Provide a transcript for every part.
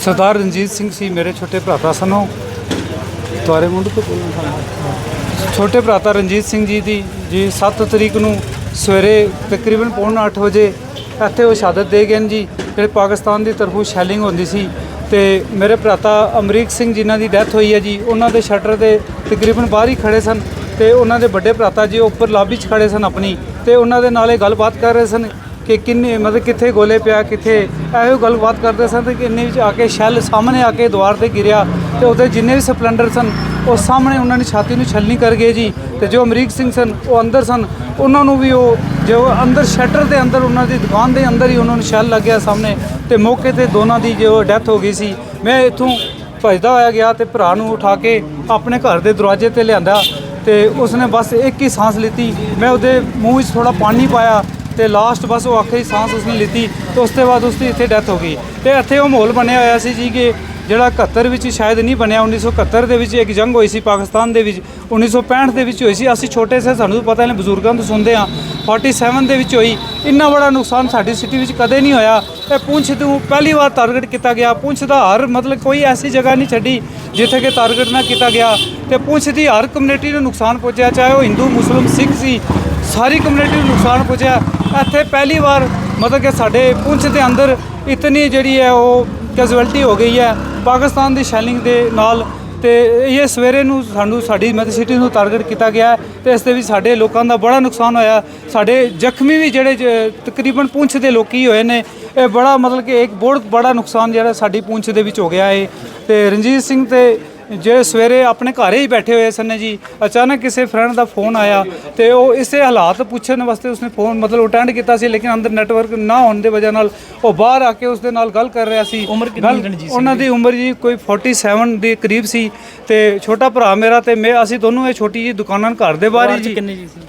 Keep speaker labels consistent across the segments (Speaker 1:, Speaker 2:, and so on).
Speaker 1: ਸਰਦਾਰ ਰਣਜੀਤ ਸਿੰਘ ਸੀ, ਮੇਰੇ ਛੋਟੇ ਭਰਾਤਾ ਸਨੋ। ਤੁਹਾਰੇ ਮੁੰਡੇ ਤੋਂ ਬੋਲਣਾ ਛੋਟੇ ਭਰਾਤਾ ਰਣਜੀਤ ਸਿੰਘ ਜੀ ਦੀ, ਜੀ 7 ਤਰੀਕ ਨੂੰ ਸਵੇਰੇ ਤਕਰੀਬਨ ਪੌਣ ਅੱਠ ਵਜੇ ਇੱਥੇ ਉਹ ਸ਼ਹਾਦਤ ਦੇ ਗਏ ਨੇ ਜੀ। ਜਿਹੜੇ ਪਾਕਿਸਤਾਨ ਦੀ ਤਰਫੋਂ ਸ਼ੈਲਿੰਗ ਹੁੰਦੀ ਸੀ ਤੇ ਮੇਰੇ ਭਰਾਤਾ ਅਮਰੀਕ ਸਿੰਘ ਜਿਨ੍ਹਾਂ ਦੀ ਡੈਥ ਹੋਈ ਹੈ ਜੀ, ਉਹਨਾਂ ਦੇ ਸ਼ਟਰ ਦੇ ਤਕਰੀਬਨ ਬਾਹਰ ਹੀ ਖੜੇ ਸਨ ਤੇ ਉਹਨਾਂ ਦੇ ਵੱਡੇ ਭਰਾਤਾ ਜੀ ਉਹ ਉੱਪਰ ਲਾਬੀ 'ਚ ਖੜੇ ਸਨ ਆਪਣੀ ਤੇ ਉਹਨਾਂ ਦੇ ਨਾਲ ਇਹ ਗੱਲਬਾਤ ਕਰ ਰਹੇ ਸਨ ਕਿ ਕਿੰਨੇ ਮਤਲਬ ਕਿੱਥੇ ਗੋਲੇ ਪਿਆ, ਕਿੱਥੇ ਇਹੋ ਗੱਲਬਾਤ ਕਰਦੇ ਸਨ ਤੇ ਕਿੰਨੇ ਵਿੱਚ ਆ ਕੇ ਸ਼ੈਲ ਸਾਹਮਣੇ ਆ ਕੇ ਦੁਆਰ ਤੇ ਗਿਰਿਆ ਤੇ ਉਹਦੇ ਜਿੰਨੇ ਵੀ ਸਪਲੈਂਡਰ ਸਨ, ਉਹ ਸਾਹਮਣੇ ਉਹਨਾਂ ਨੇ ਛਾਤੀ ਨੂੰ ਛਲਨੀ ਕਰ ਗਏ ਜੀ ਤੇ ਜੋ ਅਮਰੀਕ ਸਿੰਘ ਸਨ, ਉਹ ਅੰਦਰ ਸਨ, ਉਹਨਾਂ ਨੂੰ ਵੀ ਉਹ ਜੋ ਅੰਦਰ ਸ਼ਟਰ ਦੇ ਅੰਦਰ ਉਹਨਾਂ ਦੀ ਦੁਕਾਨ ਦੇ ਅੰਦਰ ਹੀ ਉਹਨਾਂ ਨੂੰ ਸ਼ੈਲ ਲੱਗਿਆ ਸਾਹਮਣੇ ਤੇ ਮੌਕੇ ਤੇ ਦੋਨਾਂ ਦੀ ਜੋ ਡੈਥ ਹੋ ਗਈ ਸੀ। ਮੈਂ ਇੱਥੋਂ ਭੱਜਦਾ ਹੋਇਆ ਗਿਆ ਤੇ ਭਰਾ ਨੂੰ ਉਠਾ ਕੇ ਆਪਣੇ ਘਰ ਦੇ ਦਰਵਾਜ਼ੇ ਤੇ ਲਿਆਂਦਾ ਤੇ ਉਸਨੇ ਬਸ ਇੱਕ ਹੀ ਸਾਂਸ ਲਿੱਤੀ। ਮੈਂ ਉਹਦੇ ਮੂੰਹ ਵਿੱਚ ਥੋੜਾ ਪਾਣੀ ਪਾਇਆ ਤੇ ਲਾਸਟ ਬਸ ਉਹ ਆਖਰੀ ਸਾਂਸ ਉਸਨੇ ਲਿੱਤੀ ਤੇ ਉਸ ਤੋਂ ਬਾਅਦ ਉਸਦੀ ਇੱਥੇ ਡੈਥ ਹੋ ਗਈ। ਤੇ ਇੱਥੇ ਉਹ ਮਾਹੌਲ ਬਣਿਆ ਹੋਇਆ ਸੀ ਜੀ ਕਿ ਜਿਹੜਾ 71 ਵਿੱਚ ਸ਼ਾਇਦ ਨਹੀਂ ਬਣਿਆ 1971 ਦੇ ਵਿੱਚ ਇੱਕ ਜੰਗ ਹੋਈ ਸੀ ਪਾਕਿਸਤਾਨ ਦੇ ਵਿੱਚ 1965 ਦੇ ਵਿੱਚ ਹੋਈ ਸੀ। ਅਸੀਂ ਛੋਟੇ ਸੇ ਸਾਨੂੰ ਪਤਾ ਨਹੀਂ, ਬਜ਼ੁਰਗਾਂ ਤੋਂ ਸੁਣਦੇ ਆ 47 ਦੇ ਵਿੱਚ ਹੋਈ। ਇੰਨਾ ਬੜਾ ਨੁਕਸਾਨ ਸਾਡੀ ਸਿਟੀ ਵਿੱਚ ਕਦੇ ਨਹੀਂ ਹੋਇਆ। ਇਹ ਪੁੰਛ ਨੂੰ ਪਹਿਲੀ ਵਾਰ ਟਾਰਗੇਟ ਕੀਤਾ ਗਿਆ। ਪੁੰਛ ਦਾ ਹਰ ਮਤਲਬ ਕੋਈ ਐਸੀ ਜਗ੍ਹਾ ਨਹੀਂ ਛੱਡੀ ਜਿੱਥੇ ਕਿ ਟਾਰਗੇਟ ਨਾ ਕੀਤਾ ਗਿਆ। ਤੇ ਪੁੰਛ ਦੀ ਹਰ ਕਮਿਊਨਿਟੀ ਨੂੰ ਨੁਕਸਾਨ ਪਹੁੰਚਿਆ। ਚਾਹੇ ਉਹ ਹਿੰਦੂ, ਮੁਸਲਮ, ਸਿੱਖ ਸੀ, ਸਾਰੀ ਕਮਿਊਨਿਟੀ ਨੂੰ ਨੁਕਸਾਨ ਪਹੁੰਚਿਆ। ਇੱਥੇ ਪਹਿਲੀ ਵਾਰ ਮਤਲਬ ਕਿ ਸਾਡੇ ਪੁੰਛ ਦੇ ਅੰਦਰ ਇਤਨੀ ਜਿਹੜੀ ਹੈ ਉਹ ਕੈਜੁਅਲਟੀ ਹੋ ਗਈ ਹੈ। ਪਾਕਿਸਤਾਨ ਦੀ ਸ਼ੈਲਿੰਗ ਦੇ ਨਾਲ ਤੇ ਇਹ ਸਵੇਰੇ ਨੂੰ ਸਾਨੂੰ ਸਾਡੀ ਮਤ ਸਿਟੀ ਨੂੰ ਟਾਰਗੇਟ ਕੀਤਾ ਗਿਆ ਹੈ ਤੇ ਇਸ ਦੇ ਵਿੱਚ ਸਾਡੇ ਲੋਕਾਂ ਦਾ ਬੜਾ ਨੁਕਸਾਨ ਹੋਇਆ। ਸਾਡੇ ਜ਼ਖਮੀ ਵੀ ਜਿਹੜੇ ਤਕਰੀਬਨ ਪੁੰਛ ਦੇ ਲੋਕੀ ਹੋਏ ਨੇ, ਇਹ ਬੜਾ ਮਤਲਬ ਕਿ ਇੱਕ ਬਹੁਤ ਬੜਾ ਨੁਕਸਾਨ ਜਿਹੜਾ ਸਾਡੀ ਪੁੰਛ ਦੇ ਵਿੱਚ ਹੋ ਗਿਆ ਹੈ। ਤੇ ਰਣਜੀਤ ਸਿੰਘ ਤੇ ਜਿਹੜੇ ਸਵੇਰੇ ਆਪਣੇ ਘਰੇ ਹੀ ਬੈਠੇ ਹੋਏ ਸਨ ਜੀ ਅਚਾਨਕ ਕਿਸੇ ਫਰੈਂਡ ਦਾ ਫੋਨ ਆਇਆ ਤੇ ਉਹ ਇਸੇ ਹਾਲਾਤ ਪੁੱਛਣ ਵਾਸਤੇ ਉਸਨੇ ਫੋਨ ਮਤਲਬ ਅਟੈਂਡ ਕੀਤਾ ਸੀ ਲੇਕਿਨ ਅੰਦਰ ਨੈਟਵਰਕ ਨਾ ਹੋਣ ਦੇ ਵਜ੍ਹਾ ਨਾਲ ਉਹ ਬਾਹਰ ਆ ਕੇ ਉਸਦੇ ਨਾਲ ਗੱਲ ਕਰ ਰਿਹਾ ਸੀ।
Speaker 2: ਉਮਰ ਕਿੰਨੀ ਰਣਜੀਤ
Speaker 1: ਉਹਨਾਂ ਦੀ ਉਮਰ ਜੀ ਕੋਈ 47 ਦੇ ਕਰੀਬ ਸੀ ਤੇ ਛੋਟਾ ਭਰਾ ਮੇਰਾ ਤੇ ਮੈਂ ਅਸੀਂ ਦੋਨੋਂ ਇਹ ਛੋਟੀ ਜੀ ਦੁਕਾਨਾਂ ਘਰ ਦੇ ਬਾਹਰ ਹੀ ਜੀ।
Speaker 2: ਕਿੰਨੇ ਜੀ ਸੀ?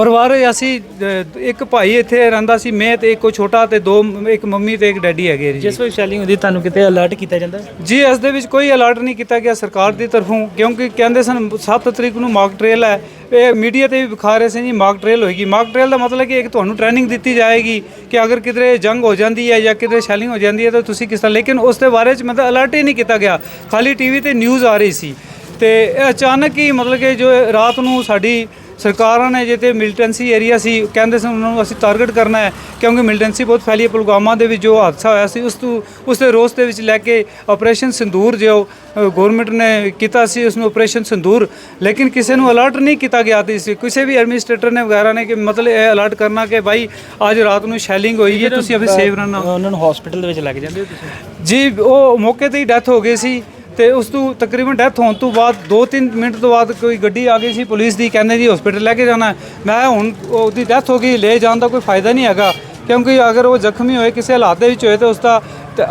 Speaker 1: ਪਰਿਵਾਰ ਅਸੀਂ ਅ, ਇੱਕ ਭਾਈ ਇੱਥੇ ਰਹਿੰਦਾ ਸੀ ਮੈਂ ਤੇ ਇੱਕ ਛੋਟਾ ਤੇ ਦੋ ਇੱਕ ਮੰਮੀ ਤੇ ਇੱਕ ਡੈਡੀ ਹੈਗੇ ਜੀ।
Speaker 2: ਜਿਸ ਵੇਲੇ ਸ਼ੈਲਿੰਗ ਹੁੰਦੀ ਤੁਹਾਨੂੰ ਕਿਤੇ ਅਲਰਟ ਕੀਤਾ ਜਾਂਦਾ?
Speaker 1: ਜੀ ਇਸ ਦੇ ਵਿੱਚ ਕੋਈ ਅਲਰਟ ਨਹੀਂ ਕੀਤਾ ਗਿਆ ਸਰਕਾਰ ਦੀ ਤਰਫੋਂ ਕਿਉਂਕਿ ਕਹਿੰਦੇ ਸਨ 7 ਤਰੀਕ ਨੂੰ ਮਾਕ ਟ੍ਰੇਲ ਹੈ। ਇਹ ਮੀਡੀਆ ਤੇ ਵੀ ਵਿਖਾ ਰਹੇ ਸੀ ਜੀ ਮਾਕ ਟ੍ਰੇਲ ਹੋਏਗੀ। ਮਾਕ ਟ੍ਰੇਲ ਦਾ ਮਤਲਬ ਕਿ ਇੱਕ ਤੁਹਾਨੂੰ ਟ੍ਰੇਨਿੰਗ ਦਿੱਤੀ ਜਾਏਗੀ ਕਿ ਅਗਰ ਕਿਧਰੇ ਜੰਗ ਹੋ ਜਾਂਦੀ ਹੈ ਜਾਂ ਕਿਧਰੇ ਸ਼ੈਲਿੰਗ ਹੋ ਜਾਂਦੀ ਹੈ ਤਾਂ ਤੁਸੀਂ ਕਿਸ ਤਰ੍ਹਾਂ ਲੇਕਿਨ ਉਸ ਦੇ ਬਾਰੇ ਚ ਮਤਲਬ ਅਲਰਟ ਹੀ ਨਹੀਂ ਕੀਤਾ ਗਿਆ। ਖਾਲੀ ਟੀਵੀ ਤੇ ਨਿਊਜ਼ ਆ ਰਹੀ ਸੀ। ਤੇ ਇਹ ਅਚਾਨਕ ਹੀ ਮਤਲਬ ਕਿ ਜੋ ਰਾਤ ਨੂੰ ਸਾਡੀ ਸਰਕਾਰਾਂ ਨੇ ਜਿੱਤੇ ਮਿਲੀਟੈਂਸੀ ਏਰੀਆ ਸੀ ਕਹਿੰਦੇ ਸਨ ਉਹਨਾਂ ਨੂੰ ਅਸੀਂ ਟਾਰਗੇਟ ਕਰਨਾ ਹੈ ਕਿਉਂਕਿ ਮਿਲੀਟੈਂਸੀ ਬਹੁਤ ਫੈਲੀ ਹੈ ਪੁਲਵਾਮਾ ਦੇ ਵਿੱਚ ਜੋ ਹਾਦਸਾ ਹੋਇਆ ਸੀ ਉਸ ਤੋਂ ਉਸ ਦੇ ਰੋਸ ਦੇ ਵਿੱਚ ਲੈ ਕੇ ਆਪਰੇਸ਼ਨ ਸਿੰਦੂਰ ਜੋ ਗਵਰਨਮੈਂਟ ਨੇ ਕੀਤਾ ਸੀ ਉਸ ਨੂੰ ਆਪਰੇਸ਼ਨ ਸਿੰਦੂਰ। ਲੇਕਿਨ ਕਿਸੇ ਨੂੰ ਅਲਰਟ ਨਹੀਂ ਕੀਤਾ ਗਿਆ ਸੀ ਕਿਸੇ ਵੀ ਐਡਮਿਨਿਸਟ੍ਰੇਟਰ ਨੇ ਵਗੈਰਾ ਨੇ ਕਿ ਮਤਲਬ ਇਹ ਅਲਰਟ ਕਰਨਾ ਕਿ ਭਾਈ ਅੱਜ ਰਾਤ ਨੂੰ ਸ਼ੈਲਿੰਗ ਹੋਈ ਹੈ ਤੁਸੀਂ ਅਭੀ ਸੇਵ ਰਹਿਣਾ।
Speaker 2: ਉਹਨਾਂ ਨੂੰ ਹਸਪੀਟਲ ਦੇ ਵਿੱਚ ਲੱਗ ਜਾਂਦੇ ਹੋ ਤੁਸੀਂ?
Speaker 1: ਜੀ ਉਹ ਮੌਕੇ ਤੇ ਹੀ ਡੈਥ ਹੋ ਗਈ ਸੀ। ਤੇ ਉਸ ਤੋਂ ਤਕਰੀਬਨ ਡੈਥ ਹੋਣ ਤੋਂ ਬਾਅਦ 2-3 ਮਿੰਟ ਤੋਂ ਬਾਅਦ ਕੋਈ ਗੱਡੀ ਆ ਗਈ ਸੀ ਪੁਲਿਸ ਦੀ ਕਹਿੰਦੇ ਜੀ ਹਸਪੀਟਲ ਲੈ ਕੇ ਜਾਣਾ। ਮੈਂ ਹੁਣ ਉਹਦੀ ਡੈਥ ਹੋ ਗਈ ਲੈ ਜਾਣ ਦਾ ਕੋਈ ਫਾਇਦਾ ਨਹੀਂ ਹੈਗਾ। ਕਿਉਂਕਿ ਅਗਰ ਉਹ ਜ਼ਖਮੀ ਹੋਏ ਕਿਸੇ ਹਾਲਾਤ ਦੇ ਵਿੱਚ ਹੋਏ ਤੇ ਉਸ ਦਾ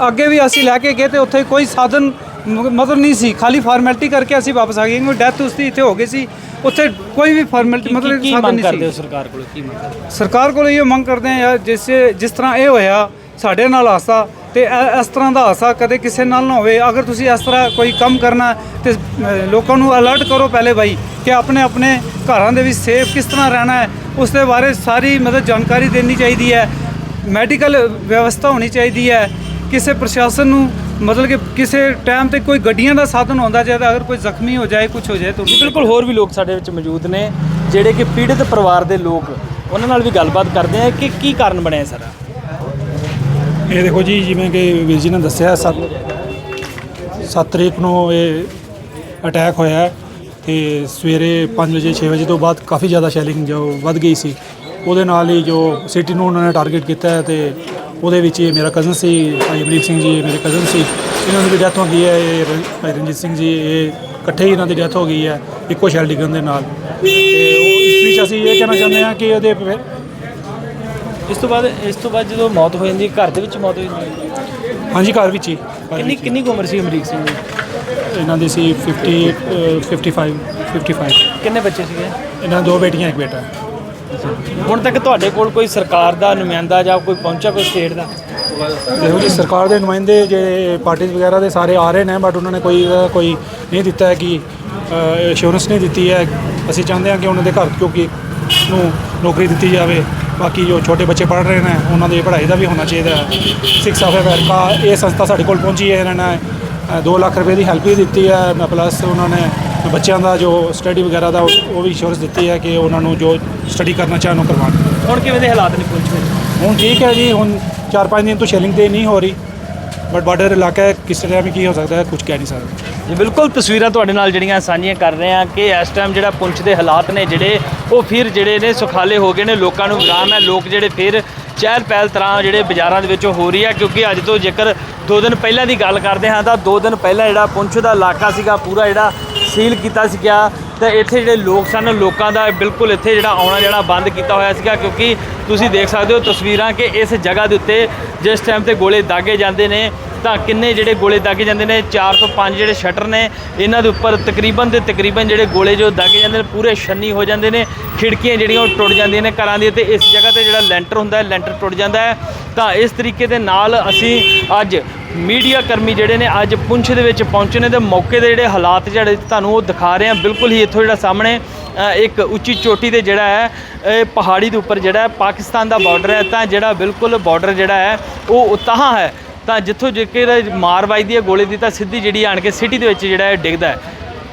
Speaker 1: ਅੱਗੇ ਵੀ ਅਸੀਂ ਲੈ ਕੇ ਗਏ ਤੇ ਉੱਥੇ ਕੋਈ ਸਾਧਨ ਮਤਲਬ ਨਹੀਂ ਸੀ। ਖਾਲੀ ਫਾਰਮੈਲਿਟੀ ਕਰਕੇ ਅਸੀਂ ਵਾਪਸ ਆ ਗਏ ਕਿਉਂਕਿ ਡੈਥ ਉਸ ਦੀ ਇੱਥੇ ਹੋ ਗਈ ਸੀ। ਉੱਥੇ ਕੋਈ ਵੀ ਫਾਰਮੈਲਿਟੀ ਮਤਲਬ
Speaker 2: ਕੀ
Speaker 1: ਸਾਧਨ
Speaker 2: ਮੰਗ
Speaker 1: ਨਹੀਂ
Speaker 2: ਕਰਦੇ ਹੋ
Speaker 1: ਸੀ।
Speaker 2: ਸਰਕਾਰ ਕੋਲੋਂ? ਕੀ ਮੰਗ ਕਰਦੇ?
Speaker 1: ਸਰਕਾਰ ਕੋਲ ਇਹ ਮੰਗ ਕਰਦੇ ਆ ਯਾਰ ਜਿਸ ਜਿਸ ਤਰ੍ਹਾਂ ਇਹ ਹੋਇਆ ਸਾਡੇ ਨਾਲ ਹਾਸਾ ਤੇ ਇਸ ਤਰ੍ਹਾਂ ਦਾ ਹਾਸਾ ਕਦੇ ਕਿਸੇ ਨਾਲ ਨਾ ਹੋਵੇ। ਅਗਰ ਤੁਸੀਂ ਇਸ ਤਰ੍ਹਾਂ ਕੋਈ ਕੰਮ ਕਰਨਾ ਤੇ ਲੋਕਾਂ ਨੂੰ ਅਲਰਟ ਕਰੋ ਪਹਿਲੇ ਬਾਈ ਕਿ ਆਪਣੇ ਆਪਣੇ ਘਰਾਂ ਦੇ ਵਿੱਚ ਸੇਫ ਕਿਸ ਤਰ੍ਹਾਂ ਰਹਿਣਾ ਹੈ, ਉਸ ਦੇ ਬਾਰੇ ਸਾਰੀ ਮਤਲਬ ਜਾਣਕਾਰੀ ਦੇਣੀ ਚਾਹੀਦੀ ਹੈ। ਮੈਡੀਕਲ ਵਿਵਸਥਾ ਹੋਣੀ ਚਾਹੀਦੀ ਹੈ। ਕਿਸੇ ਪ੍ਰਸ਼ਾਸਨ ਨੂੰ ਮਤਲਬ ਕਿ ਕਿਸੇ ਟਾਈਮ ਤੇ ਕੋਈ ਗੱਡੀਆਂ ਦਾ ਸਾਧਨ ਹੁੰਦਾ ਚਾਹੀਦਾ ਅਗਰ ਕੋਈ ਜ਼ਖਮੀ ਹੋ ਜਾਏ ਕੁਝ ਹੋ ਜਾਏ ਤਾਂ
Speaker 2: ਬਿਲਕੁਲ ਹੋਰ ਵੀ ਲੋਕ ਸਾਡੇ ਵਿੱਚ ਮੌਜੂਦ ਨੇ, ਜਿਹੜੇ ਕਿ ਪੀੜਤ ਪਰਿਵਾਰ ਦੇ ਲੋਕ, ਉਹਨਾਂ ਨਾਲ ਵੀ ਗੱਲਬਾਤ ਕਰਦੇ ਆ ਕਿ ਕੀ ਕਾਰਨ ਬਣਿਆ ਸਾਰਾ?
Speaker 3: ਇਹ ਦੇਖੋ ਜੀ, ਜਿਵੇਂ ਕਿ ਵੀਰ ਜੀ ਨੇ ਦੱਸਿਆ 7 7 ਤਰੀਕ ਨੂੰ ਇਹ ਅਟੈਕ ਹੋਇਆ ਹੈ ਤੇ ਸਵੇਰੇ 5 ਵਜੇ 6 ਵਜੇ ਤੋਂ ਬਾਅਦ ਕਾਫੀ ਜ਼ਿਆਦਾ ਸ਼ੈਲਿੰਗ ਜੋ ਵੱਧ ਗਈ ਸੀ। ਉਹਦੇ ਨਾਲ ਹੀ ਜੋ ਸਿਟੀ ਨੂੰ ਉਹਨਾਂ ਨੇ ਟਾਰਗੇਟ ਕੀਤਾ ਹੈ ਤੇ ਉਹਦੇ ਵਿੱਚ ਇਹ ਮੇਰਾ ਕਜ਼ਨ ਸੀ, ਭਾਈ ਅਮਰੀਕ ਸਿੰਘ ਜੀ ਮੇਰੇ ਕਜ਼ਨ ਸੀ। ਇਹਨਾਂ ਦੀ ਵੀ ਡੈਥ ਹੋ ਗਈ ਹੈ, ਇਹ ਰ- ਭਾਈ ਰਣਜੀਤ ਸਿੰਘ ਜੀ, ਇਹ ਇਕੱਠੇ ਹੀ ਇਹਨਾਂ ਦੀ ਡੈਥ ਹੋ ਗਈ ਹੈ, ਇੱਕੋ ਸ਼ੈਲ ਡਿੱਗਣ ਦੇ ਨਾਲ। ਤੇ ਉਹ ਇਸ ਵਿੱਚ ਅਸੀਂ ਇਹ ਕਹਿਣਾ ਚਾਹੁੰਦੇ ਹਾਂ ਕਿ ਉਹਦੇ
Speaker 2: ਇਸ ਤੋਂ ਬਾਅਦ ਇਸ ਤੋਂ ਬਾਅਦ ਜਦੋਂ ਮੌਤ ਹੋ ਜਾਂਦੀ ਹੈ ਘਰ ਦੇ ਵਿੱਚ ਮੌਤ ਹੋ ਜਾਂਦੀ ਹੈ?
Speaker 3: ਹਾਂਜੀ ਘਰ ਵਿੱਚ ਹੀ। ਘਰ
Speaker 2: ਕਿੰਨੀ ਕਿੰਨੀ ਕੁ ਉਮਰ ਸੀ ਅਮਰੀਕ ਸਿੰਘ ਦੀ?
Speaker 3: ਇਹਨਾਂ ਦੀ ਸੀ 50 ਅ, 55 55
Speaker 2: ਕਿੰਨੇ ਬੱਚੇ ਸੀਗੇ?
Speaker 3: ਇਹਨਾਂ ਦੋ ਬੇਟੀਆਂ ਇੱਕ ਬੇਟਾ।
Speaker 2: ਹੁਣ ਤੱਕ ਤੁਹਾਡੇ ਕੋਲ ਕੋਈ ਸਰਕਾਰ ਦਾ ਨੁਮਾਇੰਦਾ ਜਾਂ ਕੋਈ ਪਹੁੰਚਾ ਕੋਈ ਸਟੇਟ ਦਾ?
Speaker 3: ਦੇਖੋ ਜੀ ਸਰਕਾਰ ਦੇ ਨੁਮਾਇੰਦੇ ਜਿਹੜੇ ਪਾਰਟੀਆਂ ਵਗੈਰਾ ਦੇ ਸਾਰੇ ਆ ਰਹੇ ਨੇ ਬਟ ਉਹਨਾਂ ਨੇ ਕੋਈ ਅ, ਕੋਈ ਨਹੀਂ ਦਿੱਤਾ ਹੈ ਕਿ ਇੰਸ਼ੋਰੈਂਸ ਨਹੀਂ ਦਿੱਤੀ ਹੈ। ਅਸੀਂ ਚਾਹੁੰਦੇ ਹਾਂ ਕਿ ਉਹਨਾਂ ਦੇ ਘਰ ਕਿਉਂਕਿ ਨੂੰ ਨੌਕਰੀ ਦਿੱਤੀ ਜਾਵੇ। ਬਾਕੀ ਜੋ ਛੋਟੇ ਬੱਚੇ ਪੜ੍ਹ ਰਹੇ ਨੇ ਉਹਨਾਂ ਦੀ ਪੜ੍ਹਾਈ ਦਾ ਵੀ ਹੋਣਾ ਚਾਹੀਦਾ ਹੈ। ਸਿਕਸ ਆਫ ਅਮਰੀਕਾ ਇਹ ਸੰਸਥਾ ਸਾਡੇ ਕੋਲ ਪਹੁੰਚੀ ਹੈ ਇਹਨਾਂ ਨੇ 2 ਲੱਖ ਰੁਪਏ ਦੀ ਹੈਲਪ ਵੀ ਦਿੱਤੀ ਹੈ ਪਲੱਸ ਉਹਨਾਂ ਨੇ ਬੱਚਿਆਂ ਦਾ ਜੋ ਸਟੱਡੀ ਵਗੈਰਾ ਦਾ ਉਹ ਵੀ ਇੰਸ਼ੋਰੈਂਸ ਦਿੱਤੀ ਹੈ ਕਿ ਉਹਨਾਂ ਨੂੰ ਜੋ ਸਟੱਡੀ ਕਰਨਾ ਚਾਹਣ ਉਹ ਕਰਵਾਉਣ
Speaker 2: ਹੁਣ ਕਿਵੇਂ ਦੇ ਹਾਲਾਤ ਨੇ ਪੁੰਛ ਵਿੱਚ?
Speaker 3: ਹੁਣ ਠੀਕ ਹੈ ਜੀ ਹੁਣ 4-5 ਦਿਨ ਤੋਂ ਸ਼ੈਲਿੰਗ ਤੇ ਨਹੀਂ ਹੋ ਰਹੀ ਬਟ ਬਾਰਡਰ ਇਲਾਕਾ ਹੈ ਕਿਸ ਤਰ੍ਹਾਂ ਵੀ ਕੀ ਹੋ ਸਕਦਾ ਹੈ ਕੁਝ ਕਹਿ ਨਹੀਂ ਸਕਦੇ।
Speaker 2: ਜੀ ਬਿਲਕੁਲ ਤਸਵੀਰਾਂ ਤੁਹਾਡੇ ਨਾਲ ਜਿਹੜੀਆਂ ਸਾਂਝੀਆਂ ਕਰ ਰਹੇ ਹਾਂ ਕਿ ਇਸ ਟਾਈਮ ਜਿਹੜਾ ਪੁੰਛ ਦੇ ਹਾਲਾਤ ਨੇ ਜਿਹੜੇ ਉਹ ਫਿਰ ਜਿਹੜੇ ਨੇ ਸੁਖਾਲੇ ਹੋ ਗਏ ਨੇ ਲੋਕਾਂ ਨੂੰ ਵਿਰਾਮ ਹੈ। ਲੋਕ ਜਿਹੜੇ ਫਿਰ ਚਹਿਲ ਪਹਿਲ ਤਰ੍ਹਾਂ ਜਿਹੜੇ ਬਾਜ਼ਾਰਾਂ ਦੇ ਵਿੱਚ ਹੋ ਰਹੀ ਹੈ, ਕਿਉਂਕਿ ਅੱਜ ਤੋਂ ਜੇਕਰ ਦੋ ਦਿਨ ਪਹਿਲਾਂ ਦੀ ਗੱਲ ਕਰਦੇ ਹਾਂ, ਤਾਂ ਦੋ ਦਿਨ ਪਹਿਲਾਂ ਜਿਹੜਾ ਪੁੰਛ ਦਾ ਇਲਾਕਾ ਸੀਗਾ, ਪੂਰਾ ਜਿਹੜਾ ਸੀਲ ਕੀਤਾ ਸੀਗਾ। ਤਾਂ ਇੱਥੇ ਜਿਹੜੇ ਲੋਕ ਸਨ, ਲੋਕਾਂ ਦਾ ਬਿਲਕੁਲ ਇੱਥੇ ਜਿਹੜਾ ਆਉਣਾ ਜਾਣਾ ਬੰਦ ਕੀਤਾ ਹੋਇਆ ਸੀਗਾ, ਕਿਉਂਕਿ ਤੁਸੀਂ ਦੇਖ ਸਕਦੇ ਹੋ ਤਸਵੀਰਾਂ ਕਿ ਇਸ ਜਗ੍ਹਾ ਦੇ ਉੱਤੇ ਜਿਸ ਟਾਈਮ ਤੇ ਗੋਲੇ ਦਾਗੇ ਜਾਂਦੇ ਨੇ ਤਾਂ ਕਿੰਨੇ ਜਿਹੜੇ ਗੋਲੇ ਦਾਗੇ ਜਾਂਦੇ ਨੇ? 4 ਤੋਂ 5 ਜਿਹੜੇ ਸ਼ਟਰ ਨੇ, ਇਹਨਾਂ ਦੇ ਉੱਪਰ ਤਕਰੀਬਨ ਦੇ ਤਕਰੀਬਨ ਜਿਹੜੇ ਗੋਲੇ ਜੋ ਦਾਗੇ ਜਾਂਦੇ ਨੇ, ਪੂਰੇ ਛੰਨੀ ਹੋ ਜਾਂਦੇ ਨੇ, ਖਿੜਕੀਆਂ ਜਿਹੜੀਆਂ ਉਹ ਟੁੱਟ ਜਾਂਦੀਆਂ ਨੇ ਘਰਾਂ ਦੀਆਂ ਤੇ ਇਸ ਜਗ੍ਹਾ ਤੇ ਜਿਹੜਾ ਲੈਂਟਰ ਹੁੰਦਾ ਹੈ, ਲੈਂਟਰ ਟੁੱਟ ਜਾਂਦਾ ਹੈ। ਤਾਂ ਇਸ ਤਰੀਕੇ ਦੇ ਨਾਲ ਅਸੀਂ ਅੱਜ ਮੀਡੀਆ ਕਰਮੀ ਜਿਹੜੇ ਨੇ, ਅੱਜ ਪੁੰਛ ਦੇ ਵਿੱਚ ਪਹੁੰਚੇ ਨੇ ਤੇ ਮੌਕੇ ਦੇ ਜਿਹੜੇ ਹਾਲਾਤ ਜਿਹੜੇ ਤੁਹਾਨੂੰ ਉਹ ਦਿਖਾ ਰਹੇ ਹਾਂ। ਬਿਲਕੁਲ ਹੀ ਇੱਥੋਂ ਜਿਹੜਾ ਸਾਹਮਣੇ ਇੱਕ ਉੱਚੀ ਚੋਟੀ ਤੇ ਜਿਹੜਾ ਹੈ, ਇਹ ਪਹਾੜੀ ਦੇ ਉੱਪਰ ਜਿਹੜਾ ਪਾਕਿਸਤਾਨ ਦਾ ਬਾਰਡਰ ਹੈ, ਤਾਂ ਜਿਹੜਾ ਬਿਲਕੁਲ ਬਾਰਡਰ ਜਿਹੜਾ ਹੈ, ਉਹ ਉਤਾਹਾਂ ਹੈ। ਤਾਂ ਜਿੱਥੋਂ ਜੇਕਰ ਮਾਰ ਵੱਜਦੀ ਹੈ ਗੋਲੇ ਦੀ, ਤਾਂ ਸਿੱਧੀ ਜਿਹੜੀ ਆਣ ਕੇ ਸਿਟੀ ਦੇ ਵਿੱਚ ਜਿਹੜਾ ਡਿੱਗਦਾ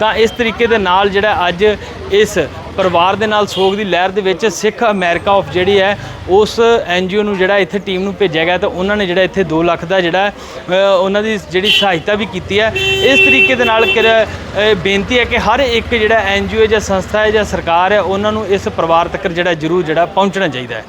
Speaker 2: ਤਾਂ ਇਸ ਤਰੀਕੇ ਦੇ ਨਾਲ ਜਿਹੜਾ ਅੱਜ ਇਸ ਪਰਿਵਾਰ ਦੇ ਨਾਲ ਸੋਗ ਦੀ ਲਹਿਰ ਦੇ ਵਿੱਚ ਸਿੱਖ ਅਮਰੀਕਾ ਆਫ ਜਿਹੜੀ ਹੈ, ਉਸ ਐਨਜੀਓ ਨੂੰ ਜਿਹੜਾ ਇੱਥੇ ਟੀਮ ਨੂੰ ਭੇਜਿਆ ਗਿਆ ਤਾਂ ਉਹਨਾਂ ਨੇ ਜਿਹੜਾ ਇੱਥੇ 2 ਲੱਖ ਦਾ ਜਿਹੜਾ ਉਹਨਾਂ ਦੀ ਜਿਹੜੀ ਸਹਾਇਤਾ ਵੀ ਕੀਤੀ ਹੈ। ਇਸ ਤਰੀਕੇ ਦੇ ਨਾਲ ਕਿਰ- ਬੇਨਤੀ ਹੈ ਕਿ ਹਰ ਇੱਕ ਜਿਹੜਾ ਐਨਜੀਓ ਜਾਂ ਸੰਸਥਾ ਹੈ ਜਾਂ ਸਰਕਾਰ ਹੈ, ਉਹਨਾਂ ਨੂੰ ਇਸ ਪਰਿਵਾਰ ਤੱਕ ਜਿਹੜਾ ਜ਼ਰੂਰ ਜਿਹੜਾ ਪਹੁੰਚਣਾ ਚਾਹੀਦਾ ਹੈ।